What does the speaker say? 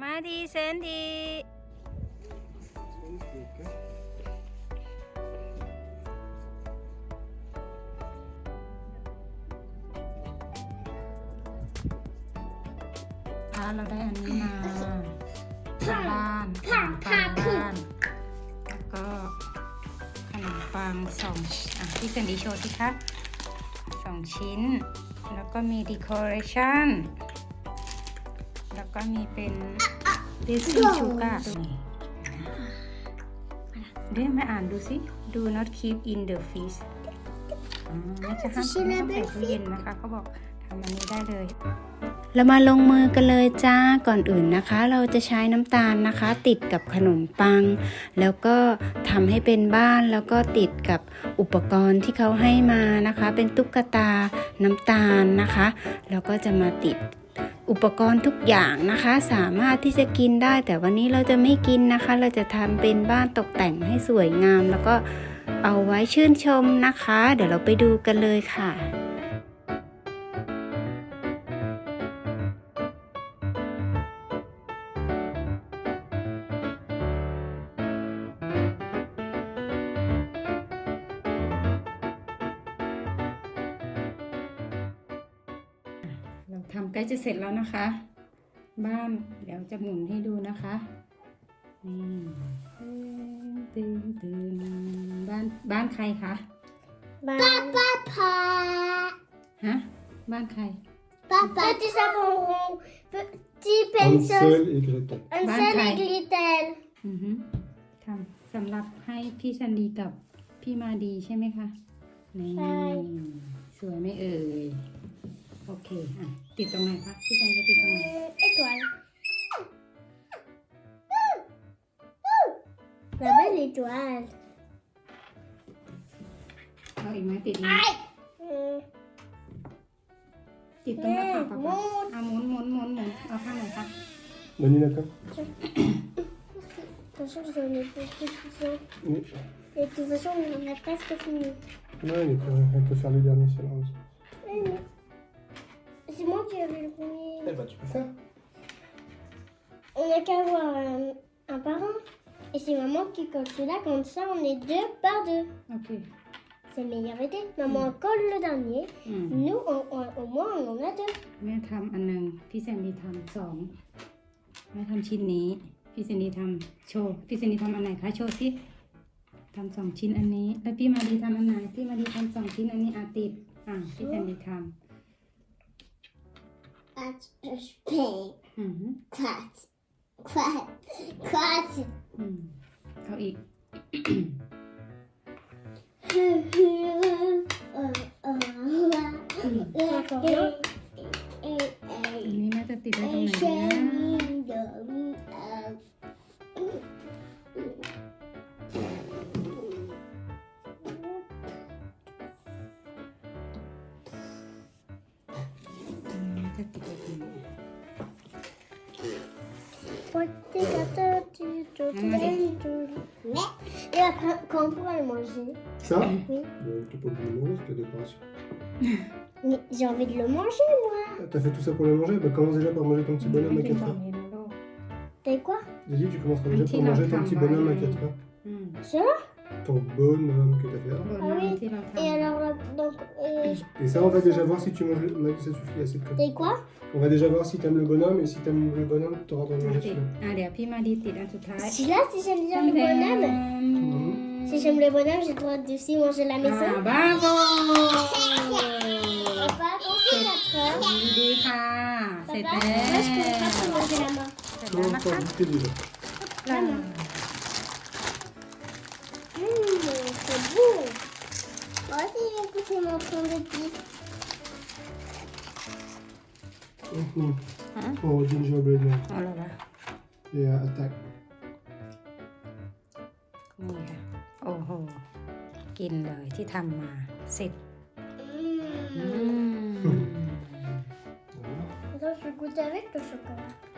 มาดีเซนดีพาะเราได้อันนี้มาจางบ้านขนงบ้านแล้วก็ขนมปังสองอ่ะพี่เซนดีโชว์สิคะสองชิ้น แล้วก็มีดีคอเรชั่นแล้วก็มีเป็นดิสซี่ชูการ์เดี๋ยวมาอ่านดูสิ do not keep in the fish ไม่ใช่ห้ามคุณต้องใส่ตู้เย็นนะคะเขาบอกทำอันนี้ได้เลย เรามาลงมือกันเลยจ้าก่อนอื่นนะคะ เราจะใช้น้ำตาลนะคะ ติดกับขนมปัง แล้วก็ทำให้เป็นบ้าน แล้วก็ติดกับอุปกรณ์ที่เขาให้มานะคะ เป็นตุ๊กตาน้ำตาลนะคะ แล้วก็จะมาติดอุปกรณ์ทุกอย่างนะคะสามารถที่จะกินได้ แต่วันนี้เราจะไม่กินนะคะ เราจะทำเป็นบ้านตกแต่งให้สวยงาม แล้วก็เอาไว้ชื่นชมนะคะ เดี๋ยวเราไปดูกันเลยค่ะทำใกล้จะเสร็จแล้วนะคะ บ้าน เดี๋ยวจะหมุนให้ดูนะคะนี่ตื่นตื่นบ้านบ้านใครคะบ้านป้าพาฮะบ้านใครป้าป้าที่สมองที่เป็นเซ์อันเซนกริเตนอือฮึทำสำหรับให้พี่ชันดีกับพี่มาดีใช่ไหมคะใช่ สวยไหมเอ่ยโอเคอ่ะติดตรงไหนคะพี่จันจะติดตรงไหนไอ้ตัวเราไม่มีตัวเอาอีกไหมติดไหมติดตรงหน้าผากปะปะเอาหมุนหมุนหมุนหมุนเอาข้างไหนคะนั่นนี่นะครับนี่ tu peux faire. On a qu'à avoir un, parent. Et c'est maman qui colle cela comme ça on est deux par deux. Ok. C'est meilleure idée. Maman mm. colle le dernier. Mm. Nous, au moins, on en a deux. Patrz, py. Mhm. Kwat. Kwat. Kwat. Mm. To i. Mimi จะติดไว้ตรงไหนเนี่ย et après, quand on pourra le manger Ça Oui. décoration. Euh, Mais j'ai envie de le manger, moi. Ah, t'as fait tout ça pour le manger Bah commence déjà par manger ton petit bonhomme à 4 heures. T'as quoi J'ai dit, tu commences déjà par manger ton petit bonhomme à 4 heures. Hmm. Ça ton bonhomme que t'as ah fait Et ça, on va déjà voir si tu manges ça suffit, assez quoi On va déjà voir si t'aimes le bonhomme et si t'aimes le bonhomme, t'auras manger là l'heure. Si là si j'aime bien le bonhomme, mhm. si j'aime le bonhomme, j'ai le droit de manger la maison. ah Papa, la main. vous. Moi aussi, j'ai goûté mon fond de Mm-hmm. Hein? Oh, gingerbread man. Oh là là. Yeah, attack. นี่ค่ะ โอ้โหกินเลยที่ทำมาเสร็จอืม